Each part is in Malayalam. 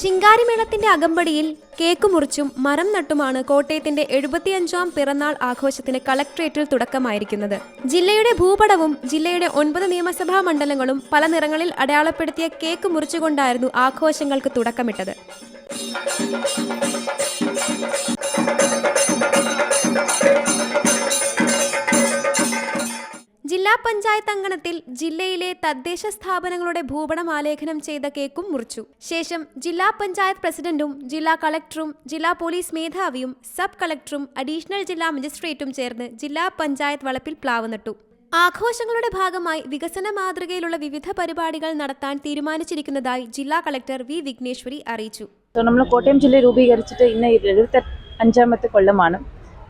ശിങ്കാരിമേളത്തിന്റെ അകമ്പടിയിൽ കേക്ക് മുറിച്ചും മരം നട്ടുമാണ് കോട്ടയത്തിന്റെ എഴുപത്തിയഞ്ചാം പിറന്നാൾ ആഘോഷത്തിന് കളക്ട്രേറ്റിൽ തുടക്കമായിരിക്കുന്നത്. ജില്ലയുടെ ഭൂപടവും ജില്ലയുടെ ഒൻപത് നിയമസഭാ മണ്ഡലങ്ങളും പല നിറങ്ങളിൽ അടയാളപ്പെടുത്തിയ കേക്ക് മുറിച്ചുകൊണ്ടായിരുന്നു ആഘോഷങ്ങൾക്ക് തുടക്കമിട്ടത്. ജില്ലാ പഞ്ചായത്ത് അങ്കണത്തിൽ ജില്ലയിലെ തദ്ദേശ സ്ഥാപനങ്ങളുടെ ഭൂപടം ആലേഖനം ചെയ്ത കേക്കും മുറിച്ചു. ശേഷം ജില്ലാ പഞ്ചായത്ത് പ്രസിഡന്റും ജില്ലാ കളക്ടറും ജില്ലാ പോലീസ് മേധാവിയും സബ് കളക്ടറും അഡീഷണൽ ജില്ലാ മജിസ്ട്രേറ്റും ചേർന്ന് ജില്ലാ പഞ്ചായത്ത് വളപ്പിൽ പ്ലാവ് നട്ടു. ആഘോഷങ്ങളുടെ ഭാഗമായി വികസന മാതൃകയിലുള്ള വിവിധ പരിപാടികൾ നടത്താൻ തീരുമാനിച്ചിരിക്കുന്നതായി ജില്ലാ കളക്ടർ വി. വിഘ്നേശ്വരി അറിയിച്ചു. നമ്മൾ കോട്ടയം ജില്ല രൂപീകരിച്ചിട്ട് ഇന്ന് അഞ്ചാമത്തെ കൊല്ലമാണ്.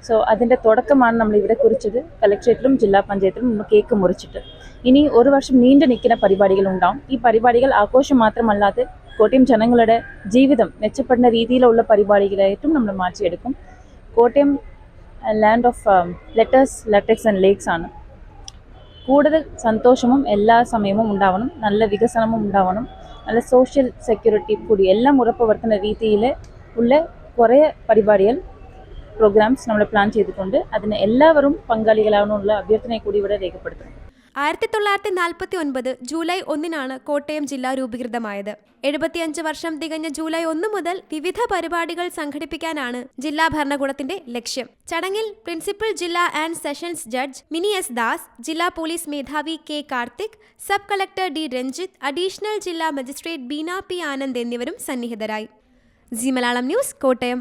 സോ അതിന്റെ തുടക്കമാണ് നമ്മൾ ഇവിടെ കുറിച്ചത്. കലക്ട്രേറ്റിലും ജില്ലാ പഞ്ചായത്തിലും നമ്മൾ കേക്ക് മുറിച്ചിട്ട്. ഇനി ഒരു വർഷം നീണ്ടു നിൽക്കുന്ന പരിപാടികൾ ഉണ്ടാവും. ഈ പരിപാടികൾ ആഘോഷം മാത്രമല്ലാതെ കോട്ടയം ജനങ്ങളുടെ ജീവിതം മെച്ചപ്പെടുന്ന രീതിയിലുള്ള പരിപാടികളായിട്ടും നമ്മൾ മാറ്റിയെടുക്കും. Kottayam land of letters latex and lakes ആണ്. കൂടുതൽ സന്തോഷവും എല്ലാ സമയവും ഉണ്ടാവണം. നല്ല വികസനവും ഉണ്ടാവണം. നല്ല സോഷ്യൽ സെക്യൂരിറ്റി കൂടി എല്ലാം ഉറപ്പുവരുത്തുന്ന രീതിയിൽ ഉള്ള കുറേ പരിപാടികൾ പ്രോഗ്രാംസ് നമ്മൾ പ്ലാൻ ചെയ്തിട്ടുണ്ട്. അതിന് എല്ലാവരും പങ്കാളികളാവണമെന്നുള്ള അഭ്യർത്ഥനയെ കൂടി ഇവിടെ രേഖപ്പെടുത്തുന്നു ആയിരത്തി തൊള്ളായിരത്തി നാൽപ്പത്തി ഒൻപത് ജൂലൈ ഒന്നിനാണ് കോട്ടയം ജില്ല രൂപീകൃതമായത്. എഴുപത്തിയഞ്ച് വർഷം തികഞ്ഞ ജൂലൈ ഒന്ന് മുതൽ വിവിധ പരിപാടികൾ സംഘടിപ്പിക്കാനാണ് ജില്ലാ ഭരണകൂടത്തിന്റെ ലക്ഷ്യം. ചടങ്ങിൽ പ്രിൻസിപ്പൽ ജില്ലാ and sessions judge Mini S Das ജില്ലാ പോലീസ് മേധാവി K Karthik sub collector D Ranjith additional ജില്ലാ മജിസ്ട്രേറ്റ് ബീന പി ആനന്ദ് എന്നിവരും സന്നിഹിതരായി. G Malayalam news Kottayam.